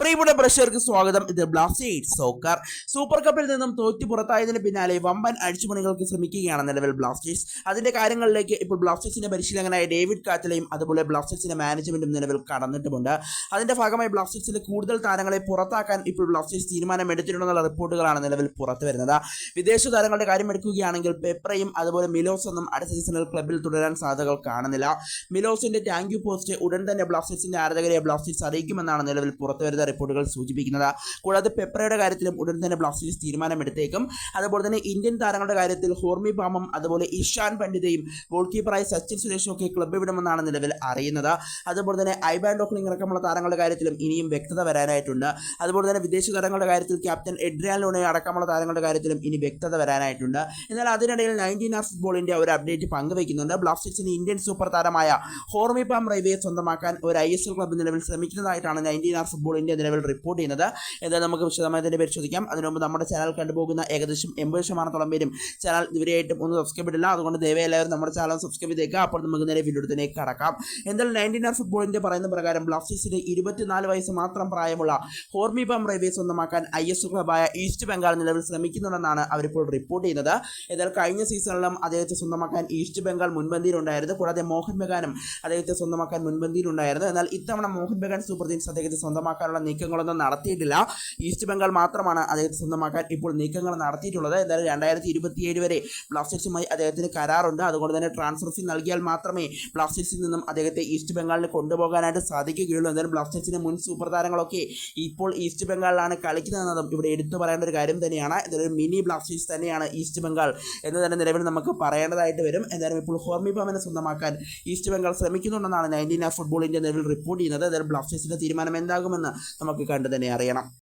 പ്രിയപ്പെട്ട പ്രേക്ഷകർക്ക് സ്വാഗതം. ഇത് ബ്ലാസ്റ്റേഴ്സ് സോക്കർ. സൂപ്പർ കപ്പിൽ നിന്നും തോറ്റു പുറത്തായതിന് പിന്നാലെ വമ്പൻ അഴിച്ചുപണികൾക്ക് ശ്രമിക്കുകയാണ് നിലവിൽ ബ്ലാസ്റ്റേഴ്സ്. അതിന്റെ കാര്യങ്ങളിലേക്ക് ഇപ്പോൾ ബ്ലാസ്റ്റേഴ്സിന്റെ പരിശീലകനായ ഡേവിഡ് കാറ്റലയും അതുപോലെ ബ്ലാസ്റ്റേഴ്സിന്റെ മാനേജ്മെന്റും നിലവിൽ കടന്നിട്ടുമുണ്ട്. അതിന്റെ ഭാഗമായി ബ്ലാസ്റ്റേഴ്സിലെ കൂടുതൽ താരങ്ങളെ പുറത്താക്കാൻ ഇപ്പോൾ ബ്ലാസ്റ്റേഴ്സ് തീരുമാനമെടുത്തിട്ടുണ്ടെന്നുള്ള റിപ്പോർട്ടുകളാണ് നിലവിൽ പുറത്തു വരുന്നത്. വിദേശ താരങ്ങളുടെ കാര്യം എടുക്കുകയാണെങ്കിൽ പെപ്രയും അതുപോലെ മിലോസ് ഒന്നും അടുത്ത സീസണിൽ ക്ലബിൽ തുടരാൻ സാധ്യതകൾ കാണുന്നില്ല. മിലോസിന്റെ ടാങ്ക് പോസ്റ്റ് ഉടൻ തന്നെ ബ്ലാസ്റ്റേഴ്സിന്റെ ആരാധകരെ ബ്ലാസ്റ്റേഴ്സ് അറിയിക്കുമെന്നാണ് നിലവിൽ പുറത്തു വരുന്ന റിപ്പോർട്ടുകൾ സൂചിപ്പിക്കുന്നത്. കൂടാതെ പെപ്രയുടെ കാര്യത്തിലും ഉടൻ തന്നെ ബ്ലാസ്റ്റേഴ്സ് തീരുമാനമെടുത്തേക്കും. അതുപോലെ തന്നെ ഇന്ത്യൻ താരങ്ങളുടെ കാര്യത്തിൽ ഹോർമി പാമം അതുപോലെ ഇഷാൻ പണ്ഡിതയും ഗോൾ കീപ്പറായ സച്ചിൻ സുരേഷും ഒക്കെ ക്ലബ്ബ് വിടുമെന്നാണ് നിലവിൽ അറിയുന്നത്. അതുപോലെ തന്നെ ഐബാൻ ഡോക്ലിംഗ് അടക്കമുള്ള താരങ്ങളുടെ കാര്യത്തിലും ഇനിയും വ്യക്തത വരാനായിട്ടുണ്ട്. അതുപോലെ തന്നെ വിദേശ താരങ്ങളുടെ കാര്യത്തിൽ ക്യാപ്റ്റൻ എഡ്രിയാൻ ലോണെ അടക്കമുള്ള താരങ്ങളുടെ കാര്യത്തിലും ഇനി വ്യക്തത വരാനായിട്ടുണ്ട്. എന്നാൽ അതിനിടയിൽ നയന്റീൻ ആർ ഫുട്ബോളിന്റെ ഒരു അപ്ഡേറ്റ് പങ്കുവയ്ക്കുന്നുണ്ട്. ബ്ലാസ്റ്റേഴ്സിന് ഇന്ത്യൻ സൂപ്പർ താരമായ ഹോർമി പാം റൈവയെ സ്വന്തമാക്കാൻ ഒരു ഐ എസ് എൽ ക്ലബ്ബ് നിലവിൽ ശ്രമിക്കുന്നതായിട്ടാണ് നയന്റീൻ ആർ ഫുട്ബോളിന്റെ നിലവിൽ റിപ്പോർട്ട് ചെയ്യുന്നത്. എന്താ നമുക്ക് വിശദമായി തന്നെ പരിശോധിക്കാം. അതിനു മുമ്പ് നമ്മുടെ ചാനൽ കണ്ടുപോകുന്ന ഏകദേശം എൺപത് ശതമാനത്തോളം പേരും ചാനൽ ഇതുവരെയായിട്ടും ഒന്ന് സബ്സ്ക്രൈബ് ഇടില്ല അതുകൊണ്ട് ദയവായി എല്ലാവരും നമ്മുടെ ചാനൽ സബ്സ്ക്രൈബ് ചെയ്തേക്കുക അപ്പോൾ നമുക്ക് നേരെ വീഡിയോത്തിലേക്ക് കടക്കാം. എന്തായാലും നയന്റീൻ ആർ ഫുട്ബോളിന്റെ പറയുന്ന പ്രകാരം ബ്ലാസ്റ്റേഴ്സിന്റെ ഇരുപത്തിനാല് വയസ്സ് മാത്രം പ്രായമുള്ള ഹോർമി ബം റൈവയെ സ്വന്തമാക്കാൻ ഐ എസ് ക്ലബായ ഈസ്റ്റ് ബംഗാൾ നിലവിൽ ശ്രമിക്കുന്നുണ്ടെന്നാണ് അവരിപ്പോൾ റിപ്പോർട്ട് ചെയ്യുന്നത്. എന്നാൽ കഴിഞ്ഞ സീസണിലും അദ്ദേഹത്തെ സ്വന്തമാക്കാൻ ഈസ്റ്റ് ബംഗാൾ മുൻപന്തിയിലുണ്ടായിരുന്നു. കൂടാതെ മോഹൻ ബഗാനും അദ്ദേഹത്തെ സ്വന്തമാക്കാൻ മുൻപന്തിയിലുണ്ടായിരുന്നു. എന്നാൽ ഇത്തവണ മോഹൻ ബഗാൻ സൂപ്പർ കിങ്സ് അദ്ദേഹത്തെ സ്വന്തമാക്കാനുള്ള നീക്കങ്ങളൊന്നും നടത്തിയിട്ടില്ല. ഈസ്റ്റ് ബംഗാൾ മാത്രമാണ് അദ്ദേഹത്തെ സ്വന്തമാക്കാൻ ഇപ്പോൾ നീക്കങ്ങൾ നടത്തിയിട്ടുള്ളത്. എന്തായാലും രണ്ടായിരത്തി ഇരുപത്തിയേഴ് വരെ ബ്ലാസ്റ്റേഴ്സുമായി അദ്ദേഹത്തിന് കരാറുണ്ട്. അതുകൊണ്ട് തന്നെ ട്രാൻസ്ഫർ ഫീ നൽകിയാൽ മാത്രമേ ബ്ലാസ്റ്റേഴ്സിൽ നിന്നും അദ്ദേഹത്തെ ഈസ്റ്റ് ബംഗാളിന് കൊണ്ടുപോകാനായിട്ട് സാധിക്കുകയുള്ളൂ. എന്തായാലും ബ്ലാസ്റ്റേഴ്സിന്റെ മുൻ സൂപ്പർ താരങ്ങളൊക്കെ ഇപ്പോൾ ഈസ്റ്റ് ബംഗാളിലാണ് കളിക്കുന്നതെന്നതും ഇവിടെ എടുത്തു പറയേണ്ട ഒരു കാര്യം തന്നെയാണ്. ഇതൊരു മിനി ബ്ലാസ്റ്റേഴ്സ് തന്നെയാണ് ഈസ്റ്റ് ബംഗാൾ എന്ന് തന്നെ നിലവിൽ നമുക്ക് പറയേണ്ടതായിട്ട് വരും. എന്തായാലും ഇപ്പോൾ ഹോർമി ഭവനെ സ്വന്തമാക്കാൻ ഈസ്റ്റ് ബംഗാൾ ശ്രമിക്കുന്നുണ്ടെന്നാണ് നയന്റീൻ ഫുട്ബോളിന്റെ നിലവിൽ റിപ്പോർട്ട് ചെയ്യുന്നത്. എന്തായാലും ബ്ലാസ്റ്റേഴ്സിന്റെ തീരുമാനം എന്താകുമെന്ന് നമുക്ക് കണ്ടു തന്നെ അറിയണം.